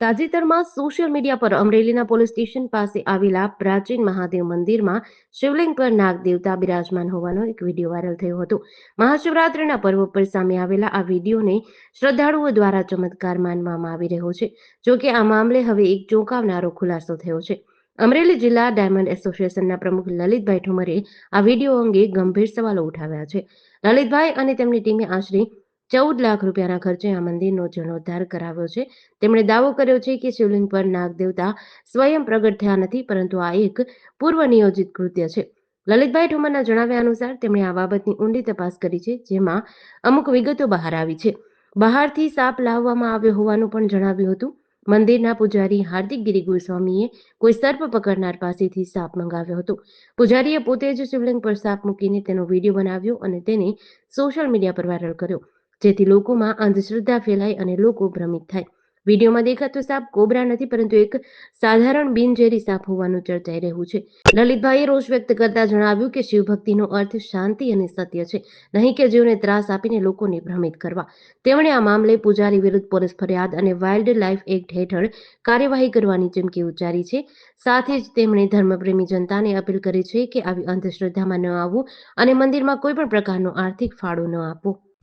તાજેતરમાં social media પર અમરેલીના પોલીસ સ્ટેશન પાસે આવેલા પ્રાચીન મહાદેવ મંદિરમાં શિવલિંગ પર નાગ દેવતા બિરાજમાન હોવાનો એક વીડિયો વાયરલ થયો હતો. મહાશિવરાત્રિના પર્વ પર સામે આવેલા આ વિડીયોને શ્રદ્ધાળુઓ દ્વારા ચમત્કાર માનવામાં આવી રહ્યો છે જોકે આ મામલે હવે એક ચોંકાવનારો ખુલાસો થયો છે. અમરેલી જિલ્લા ડાયમંડ એસોસિએશનના પ્રમુખ લલિતભાઈ ઠુમરે આ વીડિયો અંગે ગંભીર સવાલો ઉઠાવ્યા છે. લલિતભાઈ અને તેમની ટીમે આશરે ચૌદ લાખ રૂપિયાના ખર્ચે આ મંદિરનો જીર્ણોદ્ધાર કરાવ્યો છે. તેમણે દાવો કર્યો છે કે શિવલિંગ પર નાગ દેવતા સ્વયં પ્રગટ થયા નથી, પરંતુ આ એક પૂર્વ નિયોજિત કૃત્ય છે. લલિતભાઈ ઠુમરના જણાવ્યા અનુસાર, તેમણે આ બાબતની ઊંડી તપાસ કરી છે, જેમાં અમુક વિગતો બહાર આવી છે. બહારથી સાપ લાવવામાં આવ્યો હોવાનું પણ જણાવ્યું હતું. મંદિરના પૂજારી હાર્દિક ગિરી ગોસ્વામીએ કોઈ સર્પ પકડનાર પાસેથી સાપ મંગાવ્યો હતો. પૂજારીએ પોતે જ શિવલિંગ પર સાપ મૂકીને તેનો વીડિયો બનાવ્યો અને તેને સોશિયલ મીડિયા પર વાયરલ કર્યો. જેથી લોકોમાં અંધશ્રદ્ધા ફેલાય અને લોકો ભ્રમિત થાય. વિડીયોમાં દેખાતો સાપ કોબરા નથી, પરંતુ એક સાધારણ બિનઝેરી સાપ હોવાનું ચર્ચાઈ રહ્યું છે. લલિતભાઈએ રોષ વ્યક્ત કરતા જણાવ્યું કે શિવભક્તિનો અર્થ શાંતિ અને સત્ય છે, નહીં કે જીવને ત્રાસ આપીને લોકોને ભ્રમિત કરવા. તેમણે આ મામલે પૂજારી વિરુદ્ધ પોલીસ ફરિયાદ અને વાઇલ્ડ લાઇફ એક્ટ હેઠળ કાર્યવાહી કરવાની ચીમકી ઉચ્ચારી છે. સાથે જ તેમણે ધર્મપ્રેમી જનતાને અપીલ કરી છે કે આવી અંધશ્રદ્ધામાં ન આવવું અને મંદિરમાં કોઈ પણ પ્રકારનો આર્થિક ફાળો ન આપવો.